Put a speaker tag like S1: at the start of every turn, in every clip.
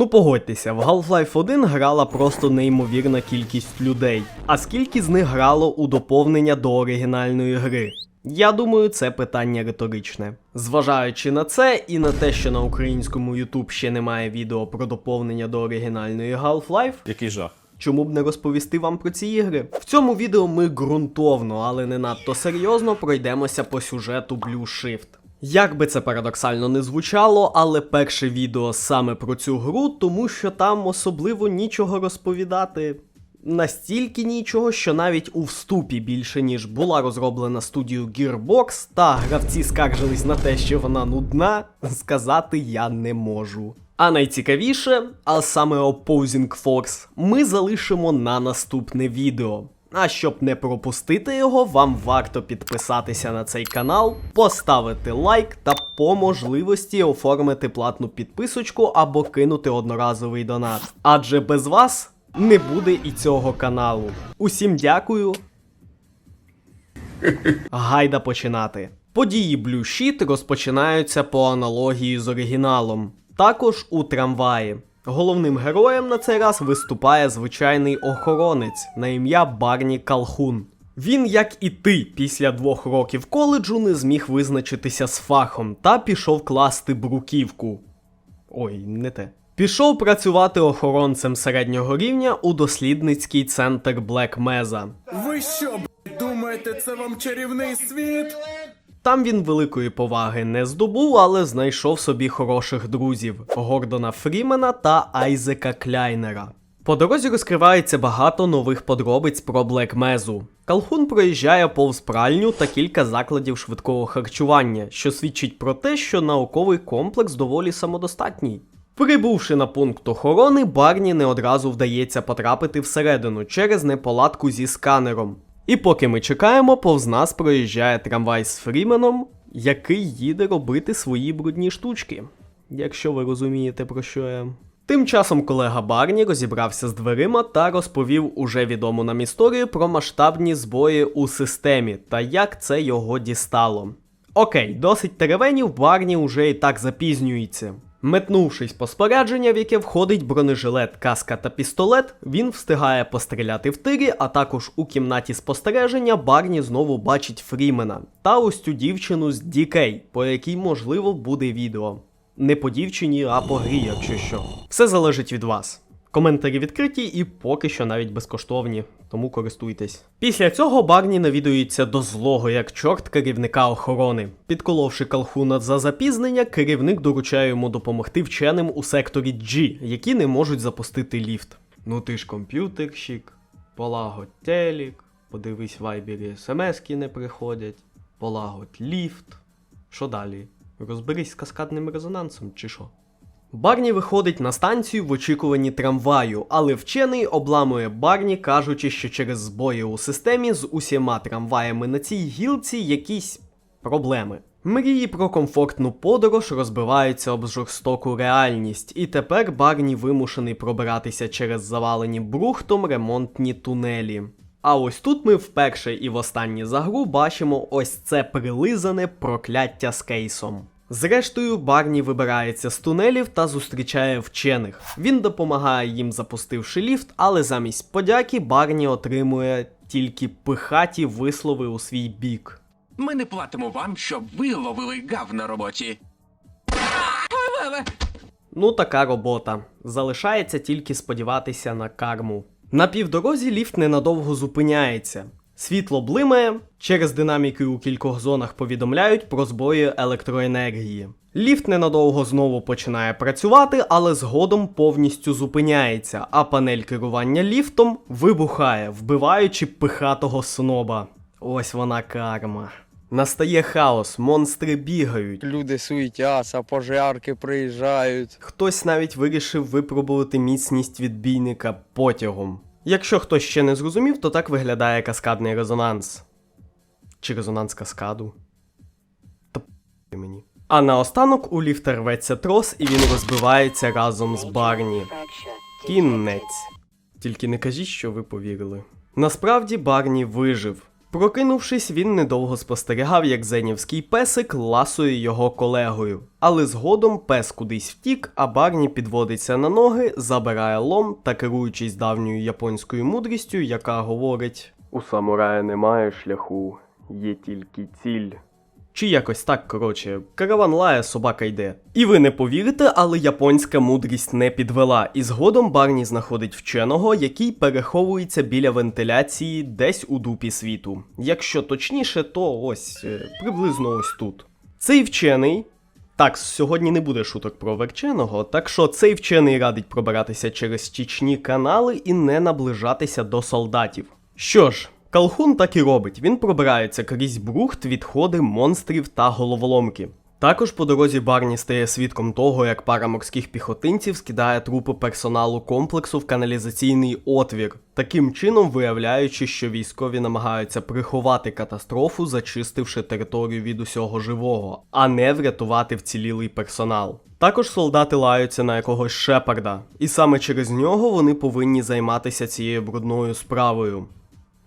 S1: Ну погодьтеся, в Half-Life 1 грала просто неймовірна кількість людей. А скільки з них грало у доповнення до оригінальної гри? Я думаю, це питання риторичне. Зважаючи на це і на те, що на українському YouTube ще немає відео про доповнення до оригінальної Half-Life,
S2: Який жах.
S1: Чому б не розповісти вам про ці ігри? В цьому відео ми ґрунтовно, але не надто серйозно пройдемося по сюжету Blue Shift. Як би це парадоксально не звучало, але перше відео саме про цю гру, тому що там особливо нічого розповідати. Настільки нічого, що навіть у вступі більше ніж була розроблена студією Gearbox, та гравці скаржились на те, що вона нудна, сказати я не можу. А найцікавіше, а саме Opposing Force, ми залишимо на наступне відео. А щоб не пропустити його, вам варто підписатися на цей канал, поставити лайк та по можливості оформити платну підписочку або кинути одноразовий донат. Адже без вас не буде і цього каналу. Усім дякую. Гайда починати. Події Blue Sheet розпочинаються по аналогії з оригіналом. Також у трамваї. Головним героєм на цей раз виступає звичайний охоронець на ім'я Барні Калхун. Він, як і ти, після двох років коледжу не зміг визначитися з фахом та пішов класти бруківку. Ой, не те. Пішов працювати охоронцем середнього рівня у дослідницький центр Black Mesa.
S3: Ви що, думаєте, це вам чарівний світ?
S1: Там він великої поваги не здобув, але знайшов собі хороших друзів Гордона Фрімена та Айзека Кляйнера. По дорозі розкривається багато нових подробиць про Блек Мезу. Калхун проїжджає повз пральню та кілька закладів швидкого харчування, що свідчить про те, що науковий комплекс доволі самодостатній. Прибувши на пункт охорони, Барні не одразу вдається потрапити всередину через неполадку зі сканером. І поки ми чекаємо, повз нас проїжджає трамвай з Фріменом, який їде робити свої брудні штучки. Якщо ви розумієте, про що я. Тим часом колега Барні розібрався з дверима та розповів уже відому нам історію про масштабні збої у системі та як це його дістало. Окей, досить теревенів, Барні уже і так запізнюється. Метнувшись по спорядження, в яке входить бронежилет, каска та пістолет, він встигає постріляти в тирі, а також у кімнаті спостереження Барні знову бачить Фрімена та ось цю дівчину з Дікей, по якій можливо буде відео. Не по дівчині, а по грі, якщо що. Все залежить від вас. Коментарі відкриті і поки що навіть безкоштовні, тому користуйтесь. Після цього Барні навідується до злого як чорт керівника охорони. Підколовши калхуна за запізнення, керівник доручає йому допомогти вченим у секторі G, які не можуть запустити ліфт. Ну ти ж комп'ютерщик, полагодь телік, подивись вайбері смски не приходять, полагодь ліфт. Що далі? Розберись з каскадним резонансом, чи що? Барні виходить на станцію в очікуванні трамваю, але вчений обламує Барні, кажучи, що через збої у системі з усіма трамваями на цій гілці якісь проблеми. Мрії про комфортну подорож розбиваються об жорстоку реальність, і тепер Барні вимушений пробиратися через завалені брухтом ремонтні тунелі. А ось тут ми вперше і востаннє за гру бачимо ось це прилизане прокляття з кейсом. Зрештою, Барні вибирається з тунелів та зустрічає вчених. Він допомагає їм запустивши ліфт, але замість подяки Барні отримує тільки пихаті вислови у свій бік.
S4: Ми не платимо вам, щоб ви ловили гав на роботі.
S1: Ну, така робота. Залишається тільки сподіватися на карму. На півдорозі ліфт ненадовго зупиняється. Світло блимає, через динаміки у кількох зонах повідомляють про збої електроенергії. Ліфт ненадовго знову починає працювати, але згодом повністю зупиняється, а панель керування ліфтом вибухає, вбиваючи пихатого сноба. Ось вона карма. Настає хаос, монстри бігають.
S5: Люди суетяться, пожарки приїжджають.
S1: Хтось навіть вирішив випробувати міцність відбійника потягом. Якщо хтось ще не зрозумів, то так виглядає каскадний резонанс. Чи резонанс каскаду? Та п***й мені. А наостанок у ліфта рветься трос і він розбивається разом з Барні. Кінець. Тільки не кажіть, що ви повірили. Насправді Барні вижив. Прокинувшись, він недовго спостерігав, як зенівський песик ласує його колегою. Але згодом пес кудись втік, а Барні підводиться на ноги, забирає лом та керуючись давньою японською мудрістю, яка говорить: У самурая немає шляху, є тільки ціль. Чи якось так, коротше, караван лає, собака йде. І ви не повірите, але японська мудрість не підвела, і згодом Барні знаходить вченого, який переховується біля вентиляції десь у дупі світу. Якщо точніше, то ось е, приблизно ось тут. Цей вчений. Так, сьогодні не буде шуток про верченого, так що цей вчений радить пробиратися через тічні канали і не наближатися до солдатів. Що ж, Калхун так і робить. Він пробирається крізь брухт, відходи, монстрів та головоломки. Також по дорозі Барні стає свідком того, як пара морських піхотинців скидає трупи персоналу комплексу в каналізаційний отвір, таким чином виявляючи, що військові намагаються приховати катастрофу, зачистивши територію від усього живого, а не врятувати вцілілий персонал. Також солдати лаються на якогось шепарда, і саме через нього вони повинні займатися цією брудною справою.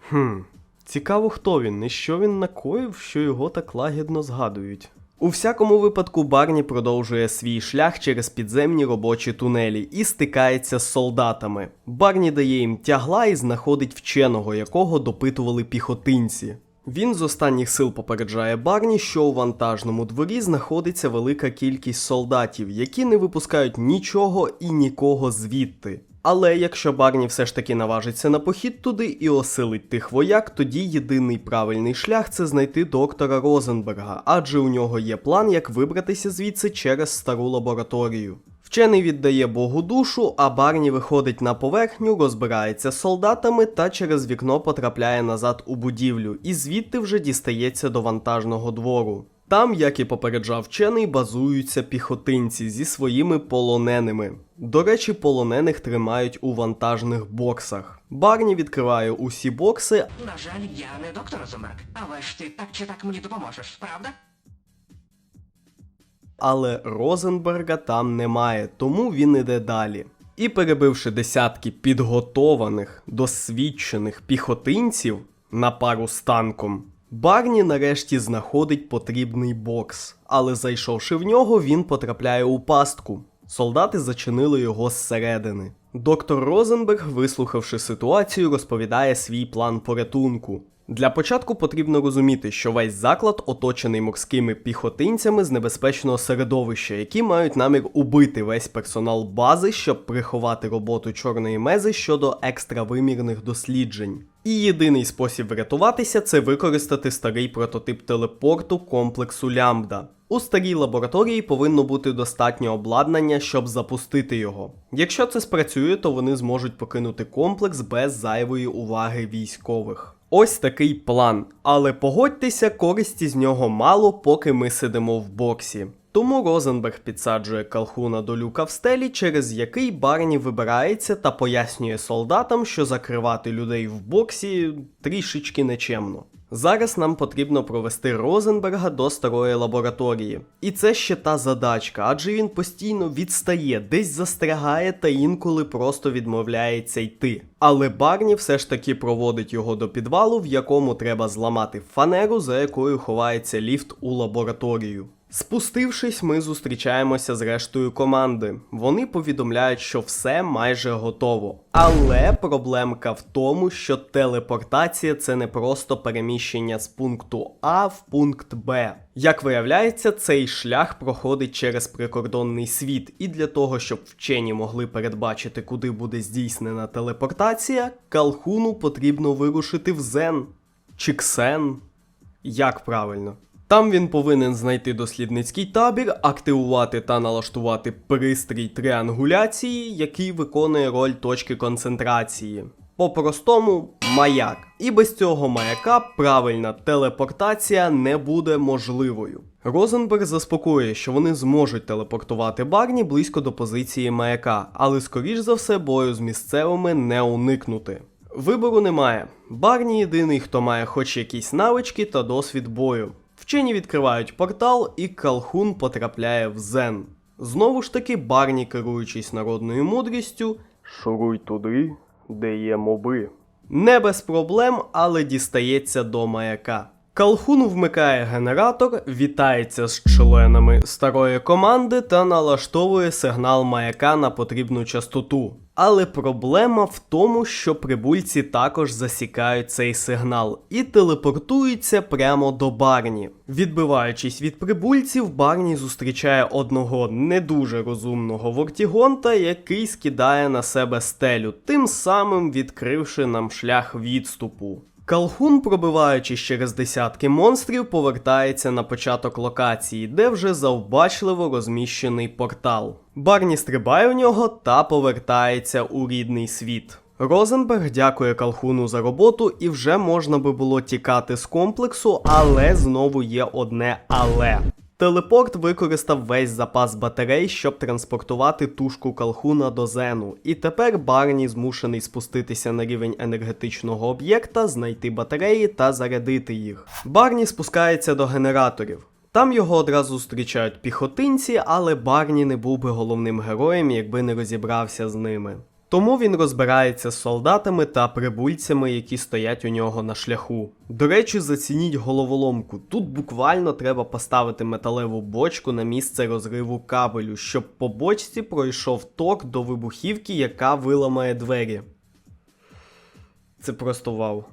S1: Хм, цікаво, хто він і що він накоїв, що його так лагідно згадують. У всякому випадку Барні продовжує свій шлях через підземні робочі тунелі і стикається з солдатами. Барні дає їм тягла і знаходить вченого, якого допитували піхотинці. Він з останніх сил попереджає Барні, що у вантажному дворі знаходиться велика кількість солдатів, які не випускають нічого і нікого звідти. Але якщо Барні все ж таки наважиться на похід туди і осилить тих вояк, тоді єдиний правильний шлях це знайти доктора Розенберга, адже у нього є план, як вибратися звідси через стару лабораторію. Вчений віддає Богу душу, а Барні виходить на поверхню, розбирається з солдатами та через вікно потрапляє назад у будівлю, і звідти вже дістається до вантажного двору. Там, як і попереджав вчений, базуються піхотинці зі своїми полоненими. До речі, полонених тримають у вантажних боксах. Барні відкриває усі бокси,
S4: На жаль, я не доктор Розенберг, але ж ти так чи так мені допоможеш, правда?
S1: але Розенберга там немає, тому він іде далі. І перебивши десятки підготованих, досвідчених піхотинців на пару з танком, Барні нарешті знаходить потрібний бокс, але зайшовши в нього, він потрапляє у пастку. Солдати зачинили його зсередини. Доктор Розенберг, вислухавши ситуацію, розповідає свій план порятунку. Для початку потрібно розуміти, що весь заклад оточений морськими піхотинцями з небезпечного середовища, які мають намір убити весь персонал бази, щоб приховати роботу чорної мези щодо екстравимірних досліджень. І єдиний спосіб врятуватися це використати старий прототип телепорту комплексу Лямбда. У старій лабораторії повинно бути достатньо обладнання, щоб запустити його. Якщо це спрацює, то вони зможуть покинути комплекс без зайвої уваги військових. Ось такий план. Але погодьтеся, користі з нього мало, поки ми сидимо в боксі. Тому Розенберг підсаджує Калхуна до люка в стелі, через який Барні вибирається та пояснює солдатам, що закривати людей в боксі трішечки нечемно. Зараз нам потрібно провести Розенберга до старої лабораторії. І це ще та задачка, адже він постійно відстає, десь застрягає та інколи просто відмовляється йти. Але Барні все ж таки проводить його до підвалу, в якому треба зламати фанеру, за якою ховається ліфт у лабораторію. Спустившись, ми зустрічаємося з рештою команди. Вони повідомляють, що все майже готово. Але проблемка в тому, що телепортація це не просто переміщення з пункту А в пункт Б. Як виявляється, цей шлях проходить через прикордонний світ, і для того, щоб вчені могли передбачити, куди буде здійснена телепортація, Калхуну потрібно вирушити в Зен чи Ксен. Як правильно? Там він повинен знайти дослідницький табір, активувати та налаштувати пристрій триангуляції, який виконує роль точки концентрації. По-простому маяк. І без цього маяка правильна телепортація не буде можливою. Розенберг заспокоює, що вони зможуть телепортувати Барні близько до позиції маяка, але скоріш за все бою з місцевими не уникнути. Вибору немає. Барні єдиний, хто має хоч якісь навички та досвід бою. Вчені відкривають портал, і Калхун потрапляє в Зен. Знову ж таки, Барні, керуючись народною мудрістю, шуруй туди, де є моби. Не без проблем, але дістається до маяка. Калхун вмикає генератор, вітається з членами старої команди та налаштовує сигнал маяка на потрібну частоту. Але проблема в тому, що прибульці також засікають цей сигнал і телепортуються прямо до Барні. Відбиваючись від прибульців, Барні зустрічає одного не дуже розумного вортігонта, який скидає на себе стелю, тим самим відкривши нам шлях відступу. Калхун, пробиваючись через десятки монстрів, повертається на початок локації, де вже завбачливо розміщений портал. Барні стрибає у нього та повертається у рідний світ. Розенберг дякує Калхуну за роботу, і вже можна би було тікати з комплексу, але знову є одне але. Телепорт використав весь запас батарей, щоб транспортувати тушку Калхуна до Зену, і тепер Барні змушений спуститися на рівень енергетичного об'єкта, знайти батареї та зарядити їх. Барні спускається до генераторів. Там його одразу зустрічають піхотинці, але Барні не був би головним героєм, якби не розібрався з ними. Тому він розбирається з солдатами та прибульцями, які стоять у нього на шляху. До речі, зацініть головоломку. Тут буквально треба поставити металеву бочку на місце розриву кабелю, щоб по бочці пройшов ток до вибухівки, яка виламає двері. Це просто вау.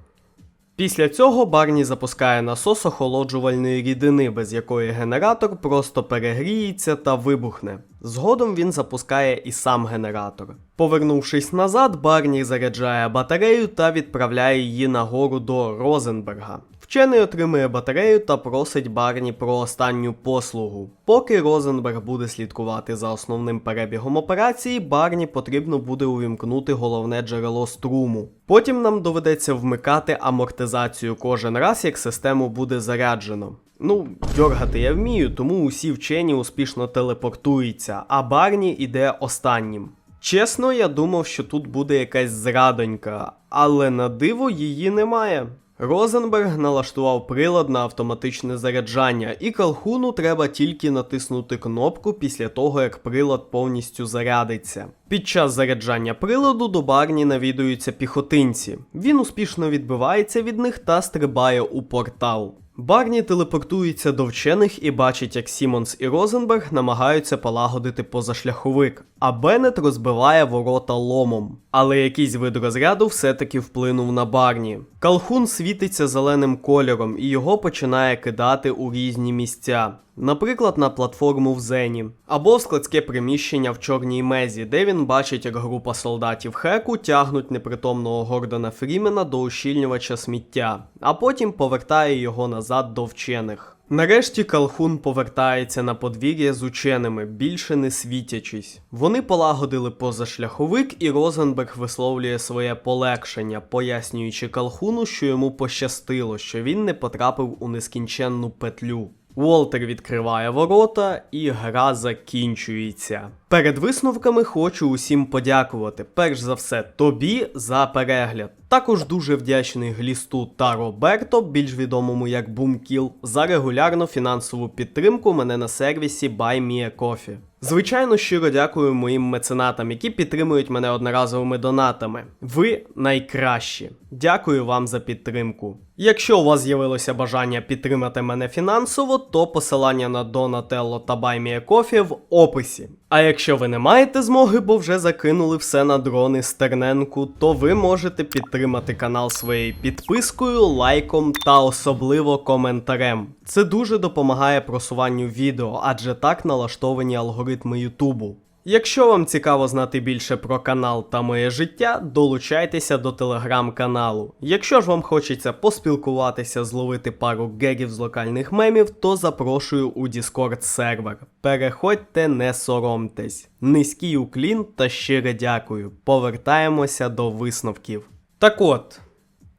S1: Після цього Барні запускає насос охолоджувальної рідини, без якої генератор просто перегріється та вибухне. Згодом він запускає і сам генератор. Повернувшись назад, Барні заряджає батарею та відправляє її нагору до Розенберга. Вчений отримує батарею та просить Барні про останню послугу. Поки Розенберг буде слідкувати за основним перебігом операції, Барні потрібно буде увімкнути головне джерело струму. Потім нам доведеться вмикати амортизацію кожен раз, як систему буде заряджено. Ну, дьоргати я вмію, тому усі вчені успішно телепортуються, а Барні іде останнім. Чесно, я думав, що тут буде якась зрадонька, але на диво її немає. Розенберг налаштував прилад на автоматичне заряджання, і Калхуну треба тільки натиснути кнопку після того, як прилад повністю зарядиться. Під час заряджання приладу до Барні навідуються піхотинці. Він успішно відбивається від них та стрибає у портал. Барні телепортується до вчених і бачить, як Сімонс і Розенберг намагаються полагодити позашляховик, а Беннет розбиває ворота ломом. Але якийсь вид розряду все-таки вплинув на Барні. Калхун світиться зеленим кольором і його починає кидати у різні місця. Наприклад, на платформу в Зені, або в складське приміщення в Чорній Мезі, де він бачить, як група солдатів Хеку тягнуть непритомного Гордона Фрімена до ущільнювача сміття, а потім повертає його назад до вчених. Нарешті Калхун повертається на подвір'я з ученими, більше не світячись. Вони полагодили позашляховик, і Розенберг висловлює своє полегшення, пояснюючи Калхуну, що йому пощастило, що він не потрапив у нескінченну петлю. Уолтер відкриває ворота і гра закінчується. Перед висновками хочу усім подякувати. Перш за все, тобі за перегляд. Також дуже вдячний Глісту та Роберто, більш відомому як Бумкіл, за регулярну фінансову підтримку мене на сервісі BuyMeACoffee. Звичайно, щиро дякую моїм меценатам, які підтримують мене одноразовими донатами. Ви найкращі. Дякую вам за підтримку. Якщо у вас з'явилося бажання підтримати мене фінансово, то посилання на Donatello та BuyMeACoffee в описі. А якщо ви не маєте змоги, бо вже закинули все на дрони Стерненку, то ви можете підтримати канал своєю підпискою, лайком та особливо коментарем. Це дуже допомагає просуванню відео, адже так налаштовані алгоритми Ютубу. Якщо вам цікаво знати більше про канал та моє життя, долучайтеся до телеграм-каналу. Якщо ж вам хочеться поспілкуватися, зловити пару гегів з локальних мемів, то запрошую у Discord сервер. Переходьте, не соромтесь. Низький уклін та щире дякую. Повертаємося до висновків. Так от,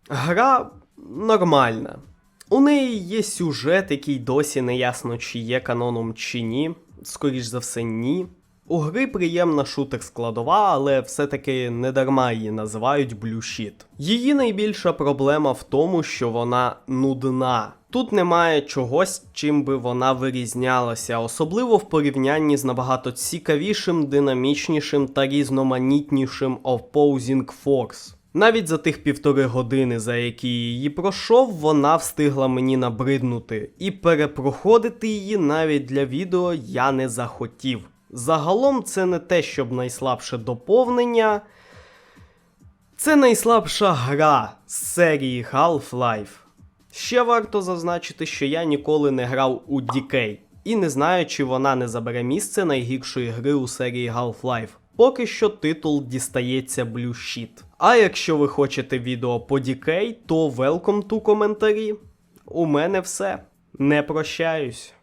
S1: гра нормальна. У неї є сюжет, який досі не ясно, чи є каноном чи ні. Скоріш за все, ні. У гри приємна шутер складова, але все-таки не дарма її називають блюшіт. Її найбільша проблема в тому, що вона нудна. Тут немає чогось, чим би вона вирізнялася, особливо в порівнянні з набагато цікавішим, динамічнішим та різноманітнішим Opposing Force. Навіть за тих півтори години, за які її пройшов, вона встигла мені набриднути, і перепроходити її навіть для відео я не захотів. Загалом це не те, щоб найслабше доповнення. Це найслабша гра з серії Half-Life. Ще варто зазначити, що я ніколи не грав у Decay, і не знаю, чи вона не забере місце найгіршої гри у серії Half-Life. Поки що титул дістається Blue Sheet. А якщо ви хочете відео по Decay, то welcome to коментарі. У мене все. Не прощаюсь.